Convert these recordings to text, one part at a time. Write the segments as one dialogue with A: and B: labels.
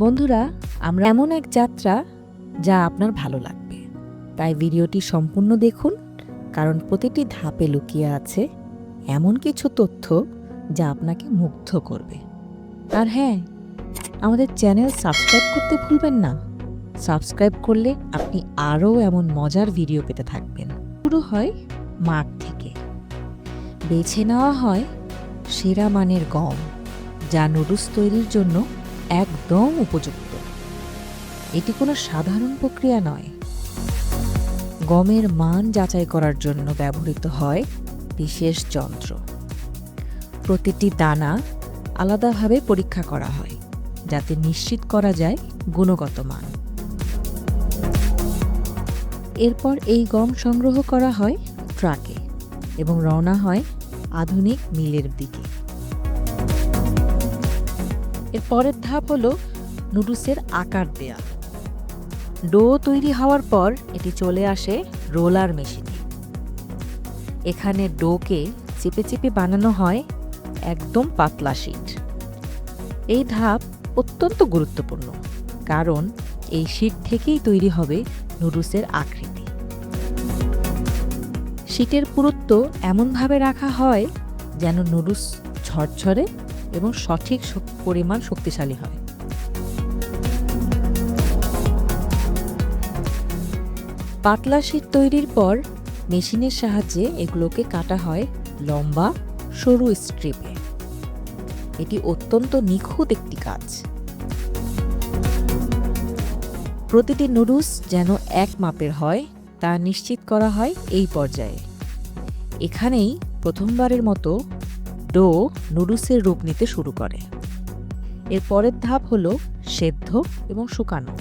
A: বন্ধুরা, আমরা এমন এক যাত্রা যা আপনার ভালো লাগবে। তাই ভিডিওটি সম্পূর্ণ দেখুন, কারণ প্রতিটি ধাপে লুকিয়ে আছে এমন কিছু তথ্য যা আপনাকে মুগ্ধ করবে। আর হ্যাঁ আমাদের চ্যানেল সাবস্ক্রাইব করতে ভুলবেন না। সাবস্ক্রাইব করলে আপনি আরও এমন মজার ভিডিও পেতে থাকবেন। শুরু হয় মাঠ থেকে। বেছে নেওয়া হয় সেরা মানের গম, যা নুডলস তৈরির জন্য একদম উপযুক্ত। এটি কোনো সাধারণ প্রক্রিয়া নয়। গমের মান যাচাই করার জন্য ব্যবহৃত হয় বিশেষ যন্ত্র। প্রতিটি দানা আলাদাভাবে পরীক্ষা করা হয় যাতে নিশ্চিত করা যায় গুণগত মান। এরপর এই গম সংগ্রহ করা হয় ট্রাকে এবং রওনা হয় আধুনিক মিলের দিকে। এর পরের ধাপ হলো নুডলসের আকার দেয়া। ডো তৈরি হওয়ার পর এটি চলে আসে রোলার মেশিনে। এখানে ডোকে চেপে চেপে বানানো হয় একদম পাতলা শিট। এই ধাপ অত্যন্ত গুরুত্বপূর্ণ, কারণ এই শিট থেকেই তৈরি হবে নুডলসের আকৃতি। শিটের পুরুত্ব এমনভাবে রাখা হয় যেন নুডলস ঝরঝরে এবং সঠিক পরিমাণ শক্তিশালী হয়। পাতলা শীট তৈরির পর মেশিনের সাহায্যে এগুলোকে কাটা হয় লম্বা, সরু স্ট্রিপে এটি অত্যন্ত নিখুঁত একটি কাজ। প্রতিটি নুডলস যেন এক মাপের হয়, তা নিশ্চিত করা হয় এই পর্যায়ে। এখানেই প্রথমবারের মতো ডো নুডলসের রূপ নিতে শুরু করে। এর পরের ধাপ হলো সেদ্ধ এবং শুকানো।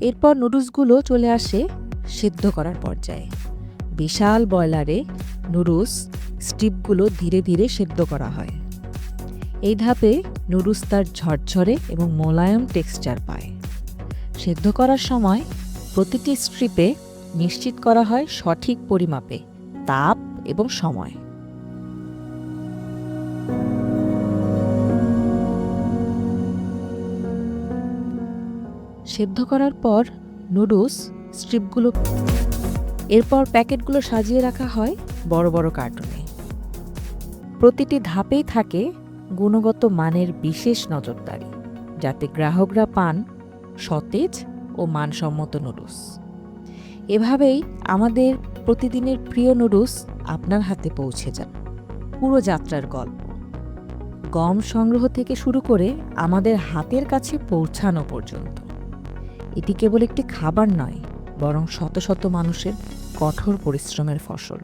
A: এরপর নুডলসগুলো চলে আসে সেদ্ধ করার পর্যায়ে। বিশাল বয়লারে নুডলস স্টিপগুলো ধীরে ধীরে সেদ্ধ করা হয়। এই ধাপে নুডলস তার ঝরঝরে এবং মোলায়ম টেক্সচার পায়। সেদ্ধ করার সময় প্রতিটি স্ট্রিপে নিশ্চিত করা হয় সঠিক পরিমাপে তাপ এবং সময়। সেদ্ধ করার পর নুডলস, স্ট্রিপগুলো, এরপর প্যাকেটগুলো সাজিয়ে রাখা হয় বড় বড় কার্টুনে। প্রতিটি ধাপেই থাকে গুণগত মানের বিশেষ নজরদারি, যাতে গ্রাহকরা পান সতেজ ও মানসম্মত নুডলস। এভাবেই আমাদের প্রতিদিনের প্রিয় নুডলস আপনার হাতে পৌঁছে যান। পুরো যাত্রার গল্প। গম সংগ্রহ থেকে শুরু করে আমাদের হাতের কাছে পৌঁছানো পর্যন্ত। এটি কেবল একটি খাবার নয়, বরং শত শত মানুষের কঠোর পরিশ্রমের ফসল।